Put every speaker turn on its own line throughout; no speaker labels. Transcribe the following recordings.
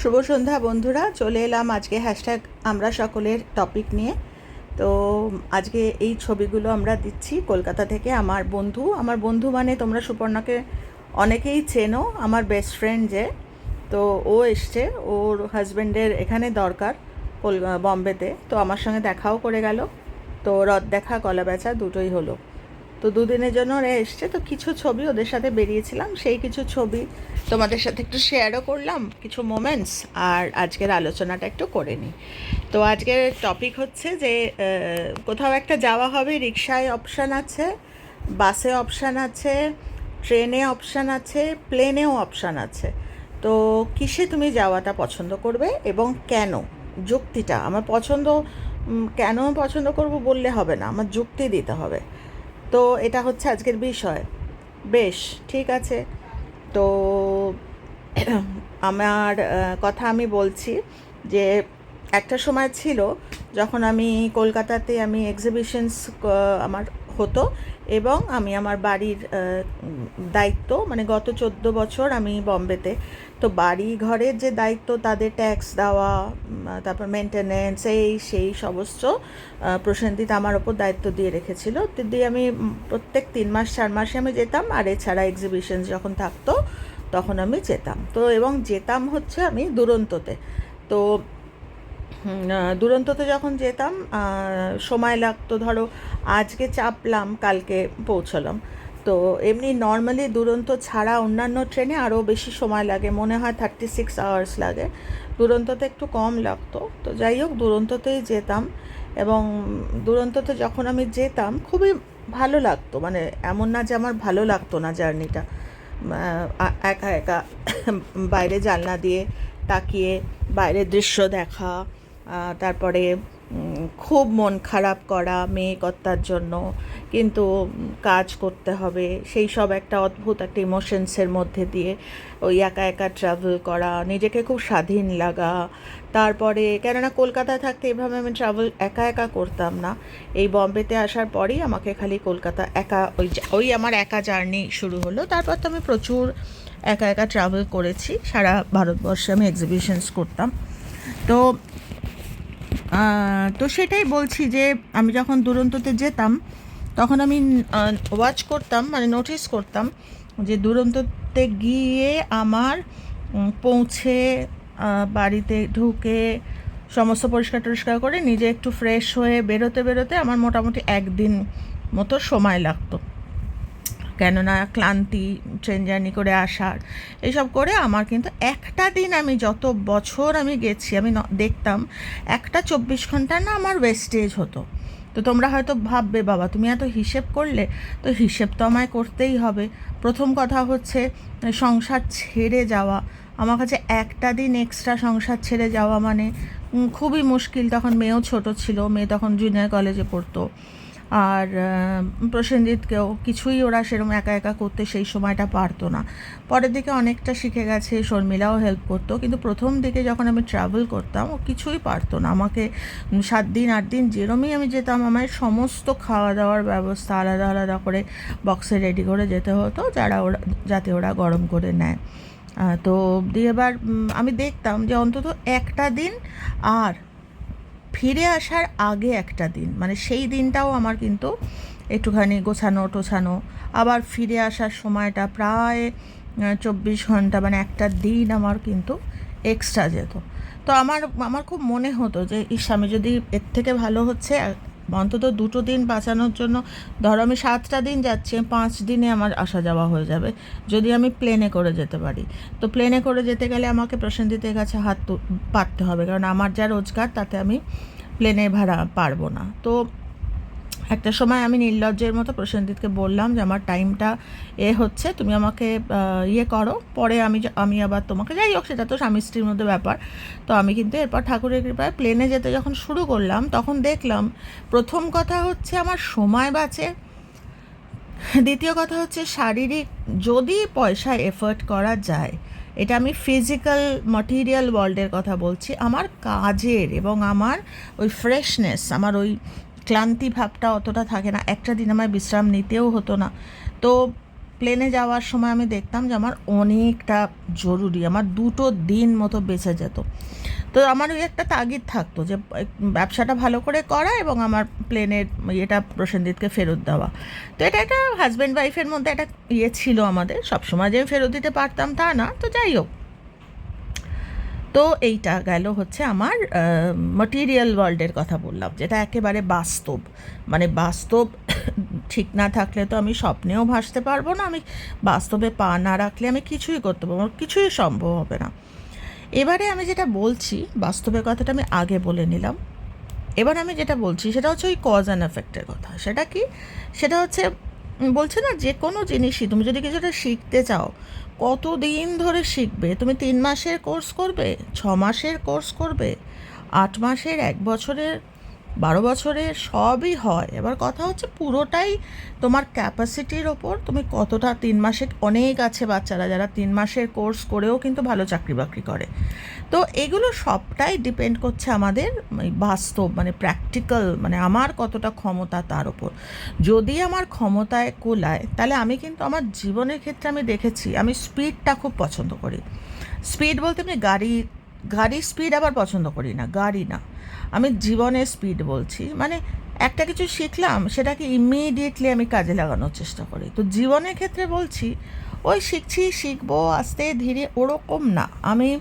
শুভ সন্ধ্যা বন্ধুরা, চলে এলাম আজকে হ্যাশট্যাগ আমরা সকলের টপিক নিয়ে। তো আজকে এই ছবিগুলো আমরা দিচ্ছি কলকাতা থেকে আমার বন্ধু। আমার বন্ধু মানে তোমরা সুপর্ণাকে অনেকেই চেনো, আমার বেস্ট ফ্রেন্ড যে। তো ও এসছে, ওর হাজব্যান্ডের এখানে দরকার বম্বেতে। তো আমার সঙ্গে দেখাও করে গেল। তো রদ দেখা কলা বেচা দুটোই হলো। তো দুদিনের জন্য ওরা এসছে। তো কিছু ছবি ওদের সাথে বেরিয়েছিলাম। সেই কিছু ছবি তোমাদের সাথে একটু শেয়ারও করলাম, কিছু মোমেন্টস আর আজকের আলোচনাটা একটু করে নিই। তো আজকের টপিক হচ্ছে যে কোথাও একটা যাওয়া হবে রিক্সায় অপশান আছে, বাসে অপশান আছে, ট্রেনে অপশান আছে, প্লেনেও অপশান আছে। তো কিসে তুমি যাওয়াটা পছন্দ করবে এবং কেন? যুক্তিটা, আমার পছন্দ কেন পছন্দ করব বললে হবে না, আমার যুক্তি দিতে হবে। তো এটা হচ্ছে আজকের বিষয়। বেশ, ঠিক আছে। তো আমার কথা আমি বলছি যে একটা সময় ছিল যখন আমি কলকাতাতে আমি এক্সিবিশনস আমার হতো এবং আমি আমার বাড়ির দায়িত্ব মানে গত চোদ্দ বছর আমি বম্বেতে। তো বাড়ি ঘরের যে দায়িত্ব, তাদের ট্যাক্স দেওয়া তারপর মেনটেনেন্স এই সেই সমস্ত প্রসেনজিৎ আমার ওপর দায়িত্ব দিয়ে রেখেছিল। দিয়ে আমি প্রত্যেক তিন মাস, চার মাসে আমি যেতাম আর এছাড়া এক্সিবিশন যখন থাকতো, তখন আমি যেতাম। তো এবং যেতাম হচ্ছে আমি দুরন্ততে। তো দুরন্ততে যখন যেতাম সময় লাগতো, ধরো, আজকে চাপলাম, কালকে পৌঁছলাম। তো এমনি নর্মালি দুরন্ত ছাড়া অন্যান্য ট্রেনে আরও বেশি সময় লাগে, মনে হয় থার্টি সিক্স আওয়ার্স লাগে। দুরন্ততে একটু কম লাগতো। তো যাই হোক, দুরন্ততেই যেতাম এবং দুরন্ততে যখন আমি যেতাম, খুবই ভালো লাগতো। মানে এমন না যে আমার ভালো লাগতো না জার্নিটা। একা একা বাইরে জানলা দিয়ে তাকিয়ে বাইরের দৃশ্য দেখা তারপরে খুব মন খারাপ করা মেয়ে কর্তার জন্য, কিন্তু কাজ করতে হবে, সেই সব একটা অদ্ভুত একটা ইমোশনসের মধ্যে দিয়ে, ওই একা একা ট্রাভেল করা, নিজেকে খুব স্বাধীন লাগা। তারপরে, কেননা কলকাতায় থাকতে এভাবে আমি ট্রাভেল একা একা করতাম না। এই বম্বেতে আসার পরেই আমাকে খালি কলকাতা একা, ওই ওই আমার একা জার্নি শুরু হলো। তারপর তো আমি প্রচুর একা একা ট্রাভেল করেছি, সারা ভারতবর্ষে আমি এক্সিবিশনস করতাম। তো তো সেটাই বলছি যে আমি যখন দুরন্ততে যেতাম, তখন আমি ওয়াচ করতাম মানে নোটিস করতাম যে দুরন্ততে গিয়ে আমার পৌঁছে বাড়িতে ঢুকে সমস্ত পরিষ্কার টরিষ্কার করে নিজে একটু ফ্রেশ হয়ে বেরোতে বেরোতে আমার মোটামুটি একদিন মতো সময় লাগতো। কেননা ক্লান্তি ট্রেন জার্নি করে আসার, এইসব করে আমার কিন্তু একটা দিন আমি যত বছর আমি গেছি, আমি দেখতাম একটা চব্বিশ ঘণ্টা না আমার ওয়েস্টেজ হতো। তো তোমরা হয়তো ভাববে, বাবা, তুমি এত হিসেব করলে? তো হিসেব তো আমায় করতেই হবে। প্রথম কথা হচ্ছে, সংসার ছেড়ে যাওয়া। আমার কাছে একটা দিন এক্সট্রা সংসার ছেড়ে যাওয়া মানে খুবই মুশকিল। তখন মেয়েও ছোট ছিল, মেয়ে তখন জুনিয়র কলেজে পড়তো। আর প্রসেনজিৎকেও কিছুই ওরা সেরকম একা একা করতে সেই সময়টা পারতো না। পরের দিকে অনেকটা শিখে গেছে, শর্মিলাও হেল্প করতো, কিন্তু প্রথম দিকে যখন আমি ট্রাভেল করতাম, ও কিছুই পারতো না। আমাকে সাত দিন, আট দিন যেরমই আমি যেতাম আমার সমস্ত খাওয়া দাওয়ার ব্যবস্থা আলাদা আলাদা করে বক্সে রেডি করে যেতে হতো, যারা ওরা, যাতে ওরা গরম করে নেয়। তো দিয়ে এবার আমি দেখতাম যে অন্তত একটা দিন আর ফিরে আসার আগে একটা দিন। মানে সেই দিনটাও আমার কিন্তু একটুখানি গোছানো, টোছানো। আবার ফিরে আসার সময়টা প্রায় চব্বিশ ঘণ্টা মানে একটা দিন আমার কিন্তু এক্সট্রা যেত। তো আমার আমার খুব মনে হতো যে, ইস, আমি যদি এর থেকে ভালো হচ্ছে অন্তত দুটো দিন বাঁচানোর জন্য। ধরো আমি সাতটা দিন যাচ্ছি পাঁচ দিনে আমার আসা যাওয়া হয়ে যাবে, যদি আমি প্লেনে করে যেতে পারি। তো প্লেনে করে যেতে গেলে আমাকে প্রসেনজিতের কাছে হাত পাততে হবে, কারণ আমার যা রোজগার তাতে আমি প্লেনে ভাড়া পারব না। তো একটা সময় আমি নির্লজ্জের মতো প্রসেনজিৎকে বললাম যে, আমার টাইমটা এ হচ্ছে, তুমি আমাকে ইয়ে করো, পরে আমি আমি আবার তোমাকে, যাই হোক, সেটা তো স্বামী স্ত্রীর মধ্যে ব্যাপার। তো আমি কিন্তু এরপর ঠাকুরের কৃপায় প্লেনে যেতে যখন শুরু করলাম, তখন দেখলাম প্রথম কথা হচ্ছে আমার সময় বাঁচে। দ্বিতীয় কথা হচ্ছে শারীরিক, যদি পয়সা এফোর্ট করা যায়, এটা আমি ফিজিক্যাল মাটেরিয়াল ওয়ার্ল্ডের কথা বলছি, আমার কাজের এবং আমার ওই ফ্রেশনেস আমার ওই ক্লান্তি ভাবটা অতটা থাকে না। একটা দিন আমার বিশ্রাম নিতেও হতো না। তো প্লেনে যাওয়ার সময় আমি দেখতাম যে আমার অনেকটা জরুরি, আমার দুটো দিন মতো বেঁচে যেত। তো আমার ওই একটা তাগিদ থাকতো যে ব্যবসাটা ভালো করে করা এবং আমার প্লেনের ইয়েটা প্রসেনজিৎকে ফেরত দেওয়া। তো এটা একটা হাজব্যান্ড ওয়াইফের মধ্যে একটা ইয়ে ছিল আমাদের। সবসময় যে আমি ফেরত দিতে পারতাম তা না। তো যাই হোক। তো এইটা গেল হচ্ছে আমার মাটিরিয়াল ওয়ার্ল্ডের কথা বললাম, যেটা একেবারে বাস্তব। মানে বাস্তব ঠিক না থাকলে তো আমি স্বপ্নেও ভাসতে পারব না, আমি বাস্তবে পা না রাখলে আমি কিছুই করতে পারব কিছুই সম্ভব হবে না। এবারে আমি যেটা বলছি, বাস্তবের কথাটা আমি আগে বলে নিলাম। এবার আমি যেটা বলছি, সেটা হচ্ছে ওই কজ অ্যান্ড এফেক্টের কথা। সেটা কি? সেটা হচ্ছে বলছে না যে কোনো জিনিসই, তুমি যদি কিছুটা শিখতে চাও কত দিন ধরে শিখবে? তুমি তিন মাসের কোর্স করবে? ছ মাসের কোর্স করবে? আট মাসের এক বছরের বারো বছরের সবই হয়। এবার কথা হচ্ছে পুরোটাই তোমার ক্যাপাসিটির ওপর। তুমি কতটা তিন মাসে অনেক আছে বাচ্চারা যারা তিন মাসের কোর্স করেও কিন্তু ভালো চাকরি বাকরি করে। তো এগুলো সবটাই ডিপেন্ড করছে আমাদের এই বাস্তব মানে প্র্যাকটিক্যাল মানে আমার কতটা ক্ষমতা তার ওপর। যদি আমার ক্ষমতায় কোলায়, তাহলে আমি কিন্তু আমার জীবনের ক্ষেত্রে আমি দেখেছি, আমি স্পিডটা খুব পছন্দ করি। স্পিড বলতে আমি গাড়ি গাড়ির স্পিড আবার পছন্দ করি না, গাড়ি না। আমি জীবনের স্পিড বলছি। মানে একটা কিছু শিখলাম, সেটাকে ইমিডিয়েটলি আমি কাজে লাগানোর চেষ্টা করি। তো জীবনের ক্ষেত্রে বলছি, ওই শিখছি, শিখব, আস্তে ধীরে ওরকম না। আমি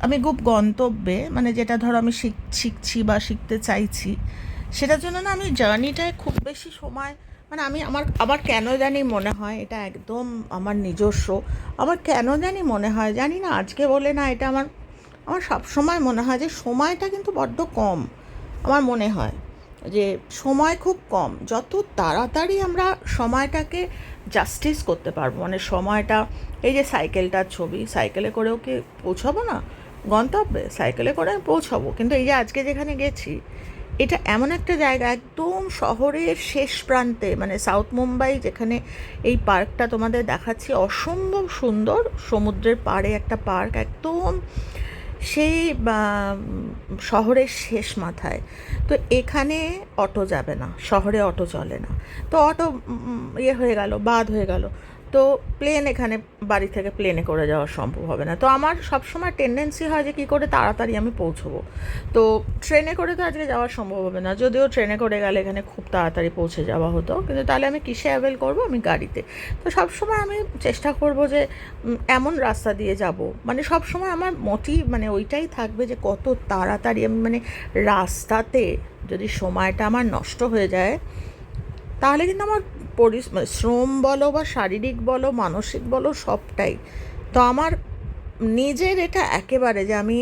আমি খুব গন্তব্যে মানে যেটা ধরো আমি শিখ, শিখছি বা শিখতে চাইছি, সেটার জন্য না আমি জার্নিটায় খুব বেশি সময় মানে আমি আমার আমার কেন জানি মনে হয়, এটা একদম আমার নিজস্ব। আমার কেন জানি মনে হয়, জানি না আজকে বলে না এটা আমার আমার সব সময় মনে হয় যে সময়টা কিন্তু বড্ড কম, আমার মনে হয় যে সময় খুব কম। যত তাড়াতাড়ি আমরা সময়টাকে জাস্টিস করতে পারব মানে সময়টা, এই যে সাইকেলটার ছবি সাইকেলে করেও কি পৌঁছাবো না? গন্তব্যে সাইকেলে করে আমি পৌঁছাবো। কিন্তু এই যে আজকে যেখানে গেছি, এটা এমন একটা জায়গা, একদম শহরের শেষ প্রান্তে মানে সাউথ মুম্বাই যেখানে এই পার্কটা তোমাদের দেখাচ্ছি, অসম্ভব সুন্দর। সমুদ্রের পাড়ে একটা পার্ক, একদম সেই শহরের শেষ মাথায়। তো এখানে অটো যাবে না, শহরে অটো চলে না। তো অটো ইয়ে হয়ে গেল, বাদ হয়ে গেল। তো প্লেন এখানে, বাড়ি থেকে প্লেনে করে যাওয়া সম্ভব হবে না। তো আমার সবসময় টেন্ডেন্সি হয় যে কী করে তাড়াতাড়ি আমি পৌঁছবো। তো ট্রেনে করে তো আজকে যাওয়া সম্ভব হবে না। যদিও ট্রেনে করে গেলে এখানে খুব তাড়াতাড়ি পৌঁছে যাওয়া হতো, কিন্তু তাহলে আমি কিসে অ্যাভেল করব? আমি গাড়িতে। তো সবসময় আমি চেষ্টা করব যে এমন রাস্তা দিয়ে যাব। মানে সবসময় আমার মোটিভ মানে ওইটাই থাকবে যে কত তাড়াতাড়ি আমি মানে রাস্তাতে যদি সময়টা আমার নষ্ট হয়ে যায়, তাহলে কিন্তু আমার পরিস মানে শ্রম বলো বা শারীরিক বলো মানসিক বলো সবটাই। তো আমার নিজের এটা একেবারে যে আমি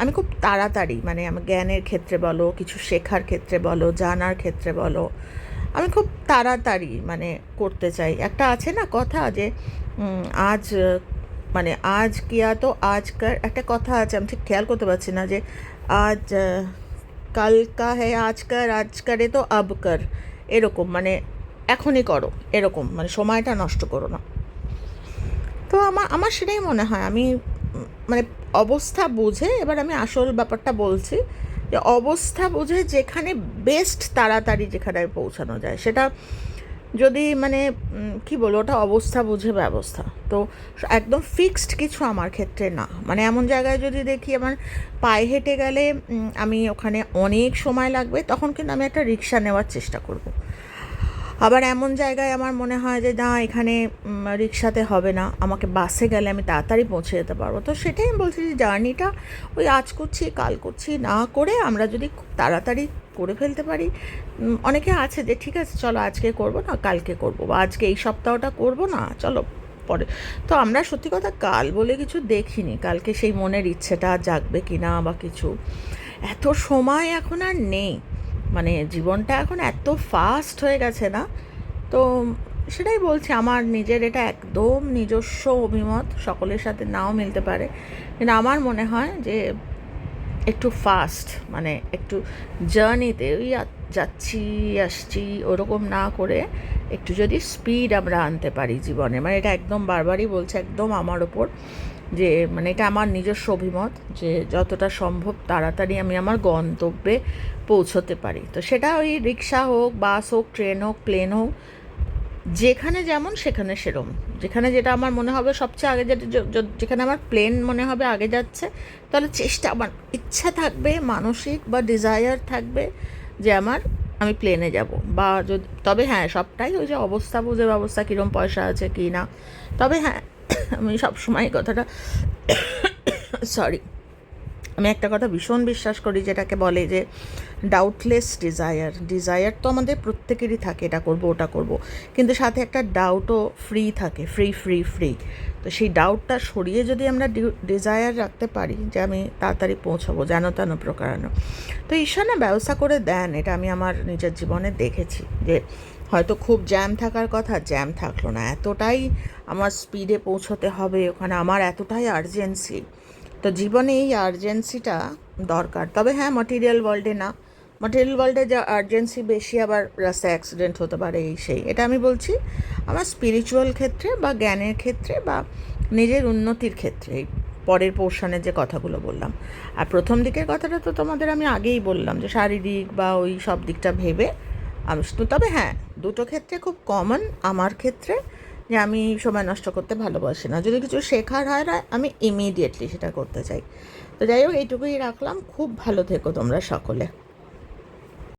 আমি খুব তাড়াতাড়ি মানে আমার জ্ঞানের ক্ষেত্রে বলো কিছু শেখার ক্ষেত্রে বলো জানার ক্ষেত্রে বলো আমি খুব তাড়াতাড়ি মানে করতে চাই। একটা আছে না কথা যে আজ মানে আজ কিয়া তো আজকার একটা কথা আছে আমি ঠিক খেয়াল করতে পারছি না যে আজ আহ, কাল কা হে আজকার আজকারে তো আবকার এরকম মানে এখনই করো, এরকম মানে সময়টা নষ্ট করো না। তো আমার আমার সেটাই মনে হয়, আমি মানে অবস্থা বুঝে, এবার আমি আসল ব্যাপারটা বলছি, যে অবস্থা বুঝে যেখানে বেস্ট তাড়াতাড়ি যেখানে পৌঁছানো যায়, সেটা যদি মানে কি বলব, ওটা অবস্থা বুঝে ব্যবস্থা। তো একদম ফিক্সড কিছু আমার ক্ষেত্রে না। মানে এমন জায়গায় যদি দেখি আমার পায়ে হেঁটে গেলে আমি ওখানে অনেক সময় লাগবে, তখন কিন্তু আমি একটা রিক্সা নেওয়ার চেষ্টা করব। আবার এমন জায়গায় আমার মনে হয় যে, না, এখানে রিক্সাতে হবে না। আমাকে বাসে গেলে আমি তাড়াতাড়ি পৌঁছে যেতে পারব। তো সেটাই আমি বলছি যে, জার্নিটা ওই আজ করছি, কাল করছি, না করে আমরা যদি খুব তাড়াতাড়ি করে ফেলতে পারি। অনেকে আছে যে, ঠিক আছে, চলো আজকে করব, না কালকে করব বা আজকে এই সপ্তাহটা করব, না চলো পরে। তো আমরা সত্যি কথা কাল বলে কিছু দেখিনি। কালকে সেই মনের ইচ্ছেটা জাগবে কি না বা কিছু। এত সময় এখন আর নেই। মানে জীবনটা এখন এত ফাস্ট হয়ে গেছে না। তো সেটাই বলছি, আমার নিজের এটা একদম নিজস্ব অভিমত, সকলের সাথে নাও মিলতে পারে। কিন্তু আমার মনে হয় যে একটু ফাস্ট মানে একটু জার্নিতে ওই যাচ্ছি, আসছি, ওরকম না করে একটু যদি স্পিড আমরা আনতে পারি জীবনে। মানে এটা একদম বারবারই বলছে, একদম আমার ওপর। যে মানে এটা আমার নিজস্ব অভিমত যে, যতটা সম্ভব তাড়াতাড়ি আমি আমার গন্তব্যে পৌঁছতে পারি। তো সেটা ওই রিক্সা হোক, বাস হোক, ট্রেন হোক, প্লেন হোক, যেখানে যেমন সেখানে সেরম। যেখানে যেটা আমার মনে হবে সবচেয়ে আগে যেটা যেখানে আমার প্লেন মনে হবে আগে যাচ্ছে, তাহলে চেষ্টা আমার ইচ্ছা থাকবে, মানসিক বা ডিজায়ার থাকবে যে আমার আমি প্লেনে যাব। বা যদি, তবে হ্যাঁ সবটাই ওই যে অবস্থা, বুঝে ব্যবস্থা কীরকম পয়সা আছে কি না। তবে হ্যাঁ আমি সবসময় কথাটা সরি আমি একটা কথা ভীষণ বিশ্বাস করি যেটাকে বলে যে ডাউটলেস ডিজায়ার ডিজায়ার তো আমাদের প্রত্যেকেরই থাকে, এটা করব, ওটা করব, কিন্তু সাথে একটা ডাউটও ফ্রি থাকে ফ্রি ফ্রি ফ্রি তো সেই ডাউটটা সরিয়ে যদি আমরা ডিজায়ার রাখতে পারি যে আমি তাড়াতাড়ি পৌঁছাবো যেন তেন প্রকারানো তো ঈশ্বর না ব্যবস্থা করে দেন, এটা আমি আমার নিজের জীবনে দেখেছি যে হয়তো খুব জ্যাম থাকার কথা জ্যাম থাকল না। এতটাই আমার স্পিডে পৌঁছতে হবে, ওখানে আমার এতটাই আর্জেন্সি তো জীবনে এই আর্জেন্সিটা দরকার। তবে হ্যাঁ মাটেরিয়াল ওয়ার্ল্ডে না। মাটেরিয়াল ওয়ার্ল্ডে যা আর্জেন্সি বেশি আবার রাস্তায় অ্যাক্সিডেন্ট হতে পারে, এই সেই। এটা আমি বলছি আমার স্পিরিচুয়াল ক্ষেত্রে বা জ্ঞানের ক্ষেত্রে বা নিজের উন্নতির ক্ষেত্রে পরের পোর্শনের যে কথাগুলো বললাম। আর প্রথম দিকের কথাটা তো তোমাদের আমি আগেই বললাম যে শারীরিক বা ওই সব দিকটা ভেবে আমি, তবে হ্যাঁ দুটো ক্ষেত্রে খুব কমন আমার ক্ষেত্রে যে আমি সময় নষ্ট করতে ভালোবাসি না। যদি কিছু শেখার হয় না আমি ইমিডিয়েটলি সেটা করতে চাই। তো যাই হোক, এইটুকুই রাখলাম। খুব ভালো থেকো তোমরা সকলে।